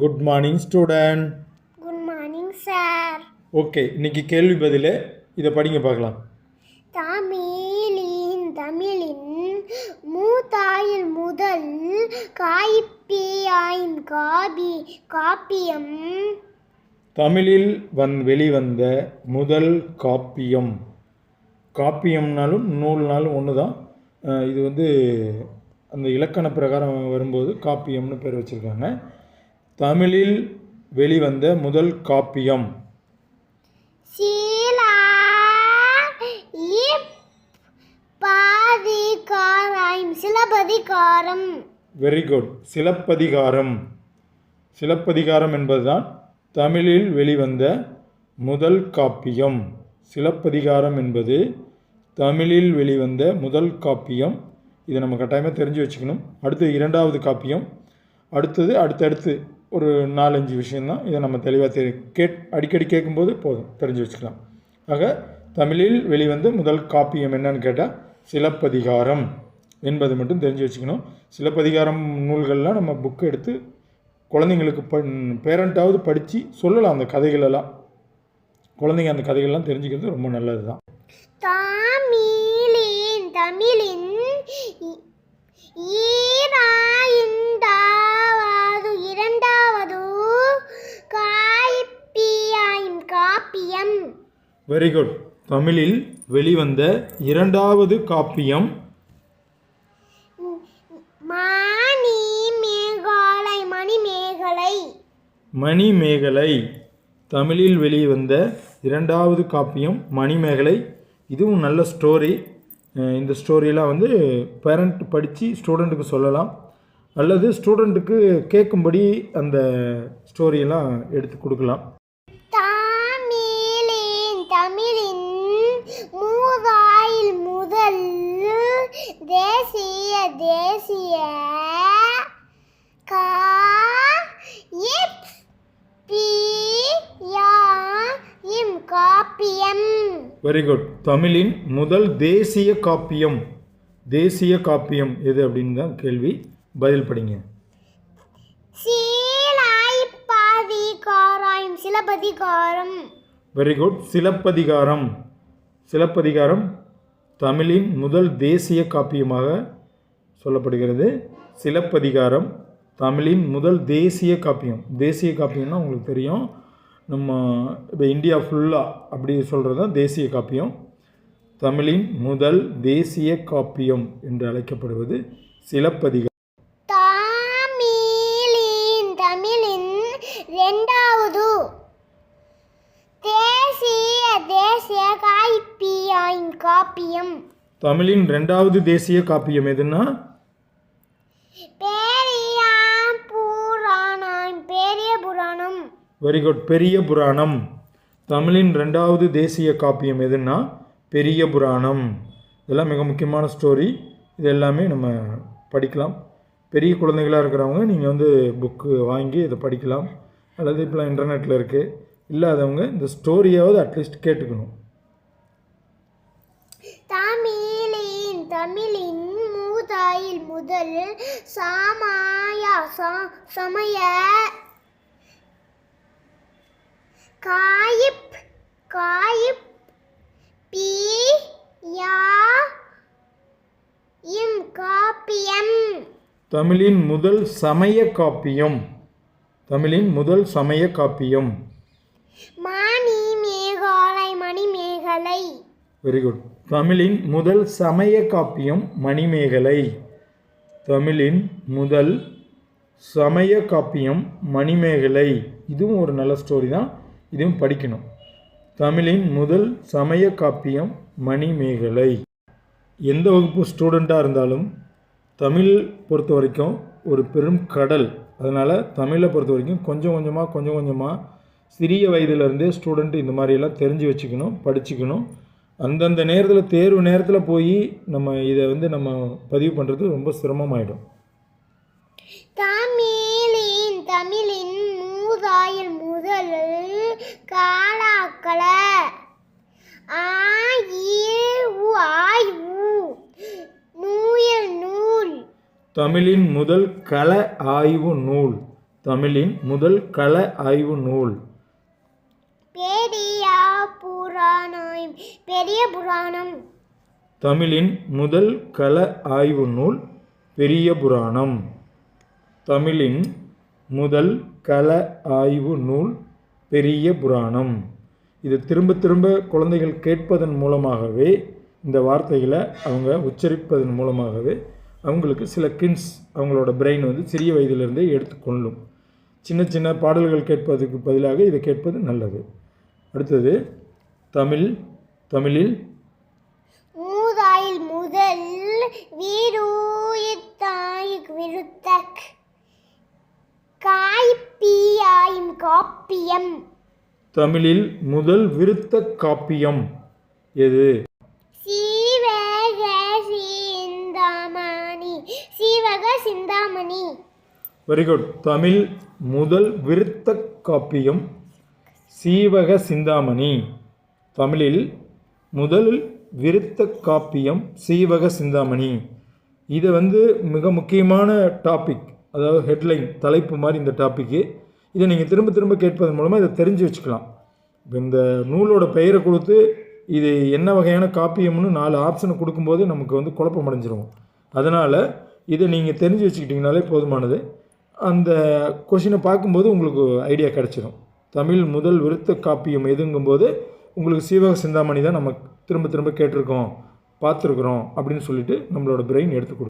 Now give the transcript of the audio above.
Good morning student good morning sir okay இன்னைக்கு கேள்வி பதில் இதை படிங்க பார்க்கலாம். தமிழின் தமிழின் மூத்தாயில் முதல் காய்ப்பியாயின் காபி காப்பியம். தமிழில் வந் வெளிவந்த முதல் காப்பியம். காப்பியம்னாலும் நூல்னாலும் ஒன்று தான் இது வந்து அந்த இலக்கண பிரகாரம் வரும்போது காப்பியம்னு பேர் வச்சுருக்காங்க. தமிழில் வெளிவந்த முதல் காப்பியம். Silappatikaram. Very good Silappathikaram. Silappatikaram என்பதுதான் தமிழில் வெளிவந்த முதல் காப்பியம். சிலப்பதிகாரம் என்பது தமிழில் வெளிவந்த முதல் காப்பியம். இதை நம்ம கட்டாயமாக தெரிஞ்சு வச்சுக்கணும். அடுத்து இரண்டாவது காப்பியம். அடுத்தது அடுத்தடுத்து. ஒரு நாலஞ்சு விஷயந்தான். இதை நம்ம தெளிவாக தெரி கேட் அடிக்கடி கேட்கும்போது போதும். தெரிஞ்சு வச்சுக்கலாம். ஆக தமிழில் வெளிவந்து முதல் காப்பியம் என்னன்னு கேட்டால் சிலப்பதிகாரம் என்பது மட்டும் தெரிஞ்சு வச்சுக்கணும். சிலப்பதிகாரம் நூல்கள்லாம் நம்ம புக் எடுத்து குழந்தைங்களுக்கு ப பேரண்ட்டாவது படித்து சொல்லலாம் அந்த கதைகளெல்லாம். குழந்தைங்க அந்த கதைகள்லாம் தெரிஞ்சுக்கிறது ரொம்ப நல்லது தான் தமிழின் தமிழின் ஈராயிரண்டாவது இரண்டாவது காய்ப்பியாயின் காப்பியம் வெரி குட் தமிழில் வெளிவந்த இரண்டாவது காப்பியம் மணி மேகாலை மணிமேகலை. மணிமேகலை. தமிழில் வெளிவந்த இரண்டாவது காப்பியம் மணிமேகலை. இதுவும் நல்ல ஸ்டோரி இந்த ஸ்டோரியெல்லாம் வந்து பேரண்ட் படித்து ஸ்டூடெண்ட்டுக்கு சொல்லலாம். அல்லது ஸ்டூடெண்ட்டுக்கு கேட்கும்படி அந்த ஸ்டோரியெல்லாம் எடுத்து கொடுக்கலாம் தமிழின் தமிழின் மூதாயில் முதல் தேசிய தேசிய கா இப் பி யா இம் காப்பியம். வெரி குட் தமிழின் முதல் தேசிய காப்பியம். தேசிய காப்பியம் எது அப்படின்னு தான் கேள்வி. பதில் படிங்க. சீலாய் பாதிகாராயும் Silappatikaram. Very good Silappathikaram. Silappatikaram தமிழின் முதல் தேசிய காப்பியமாக சொல்லப்படுகிறது. சிலப்பதிகாரம் தமிழின் முதல் தேசிய காப்பியம். தேசிய காப்பியம்னா உங்களுக்கு தெரியும். நம்ம இப்போ இந்தியா ஃபுல்லாக அப்படி சொல்கிறது தான் தேசிய காப்பியம். தமிழின் முதல் தேசிய காப்பியம் என்று அழைக்கப்படுவது சிலப்பதிகாரம் தமிழின் தமிழின் ரெண்டாவது தேசிய தேசிய காய்ப்பியாயின் காப்பியம். தமிழின் ரெண்டாவது தேசிய காப்பியம் எதுன்னா பெரியாம் புராணம் பெரிய புராணம். வெரி குட் பெரிய புராணம். தமிழின் ரெண்டாவது தேசிய காப்பியம் எதுன்னா பெரிய புராணம். இதெல்லாம் மிக முக்கியமான ஸ்டோரி இது எல்லாமே நம்ம படிக்கலாம். பெரிய குழந்தைகளாக இருக்கிறவங்க நீங்கள் வந்து புக்கு வாங்கி இதை படிக்கலாம். அல்லது இப்போலாம் இன்டர்நெட்டில் இருக்குது இல்லாதவங்க இந்த ஸ்டோரியாவது அட்லீஸ்ட் கேட்டுக்கணும். தமிழின் தமிழின் மூதாயில் முதல் சாமாயா சமய காயிப் காயிப் பி யா இம் காப்பியம். தமிழின் முதல் சமய காப்பியம். தமிழின் முதல் சமய காப்பியம். வெரி குட் தமிழின் முதல் சமய காப்பியம் மணிமேகலை. தமிழின் முதல் சமய காப்பியம் மணிமேகலை. இதுவும் ஒரு நல்ல ஸ்டோரி தான். இதுவும் படிக்கணும். தமிழின் முதல் சமய காப்பியம் மணிமேகலை. எந்த வகுப்பு ஸ்டூடெண்ட்டாக இருந்தாலும் தமிழ் பொறுத்த வரைக்கும் ஒரு பெரும் கடல். அதனால் தமிழை பொறுத்த வரைக்கும் கொஞ்சம் கொஞ்சமாக கொஞ்சம் கொஞ்சமாக சிறிய வயதிலிருந்தே ஸ்டூடெண்ட் இந்த மாதிரியெல்லாம் தெரிஞ்சு வச்சுக்கணும் படிச்சுக்கணும். அந்தந்த நேரத்தில் தேர்வு நேரத்தில் போய் நம்ம இதை வந்து நம்ம பதிவு பண்ணுறது ரொம்ப சிரமமாயிடும். தமிழின் தமிழின் மூதாயில் முதல் காலாக்கல தமிழின் முதல் கள ஆய்வு நூல். தமிழின் முதல் கள ஆய்வு நூல். பெரிய புராணம் பெரிய புராணம். தமிழின் முதல் கள ஆய்வு நூல் பெரிய புராணம். தமிழின் முதல் கள ஆய்வு நூல் பெரிய புராணம். இது திரும்ப திரும்ப குழந்தைகள் கேட்பதன் மூலமாகவே இந்த வார்த்தைகளை அவங்க உச்சரிப்பதன் மூலமாகவே அவங்களுக்கு சில கின்ஸ் அவங்களோட பிரெயின் வந்து சிறிய வயதிலிருந்தே எடுத்துக்கொள்ளும் சின்ன சின்ன பாடல்கள் கேட்பதற்கு பதிலாக இதை கேட்பது நல்லது. அடுத்தது தமிழ் தமிழில்? மூதாயில் முதல் வீரூயத்தாய் விருத்த காய்ப்பியாயும் காப்பியம். தமிழில் முதல் விருத்த காப்பியம் எது? சீவக சிந்தாமணி சீவக சிந்தாமணி. வெரி குட் தமிழ் முதல் விருத்த காப்பியம் சீவக சிந்தாமணி. தமிழில் முதல் விருத்த காப்பியம் சீவக சிந்தாமணி. இது வந்து மிக முக்கியமான டாபிக் அதாவது ஹெட்லைன் தலைப்பு மாதிரி இந்த டாப்பிக்கு இதை நீங்கள் திரும்ப திரும்ப கேட்பதன் மூலமாக இதை தெரிஞ்சு வச்சுக்கலாம். இப்போ இந்த நூலோட பெயரை கொடுத்து இது என்ன வகையான காப்பியம்னு நாலு ஆப்ஷனை கொடுக்கும்போது நமக்கு வந்து குழப்பம் அடைஞ்சிரும். அதனால் இதை நீங்கள் தெரிஞ்சு வச்சுக்கிட்டிங்கனாலே போதுமானது. அந்த கொஷினை பார்க்கும்போது உங்களுக்கு ஐடியா கிடச்சிரும். தமிழ் முதல் விருத்த காப்பியம் எதுங்கும்போது உங்களுக்கு சீவக சிந்தாமணி தான் நம்ம திரும்ப திரும்ப கேட்டிருக்கோம் பார்த்துருக்குறோம் அப்படின்னு சொல்லிட்டு நம்மளோட பிரெயின் எடுத்து கொடுக்கும்.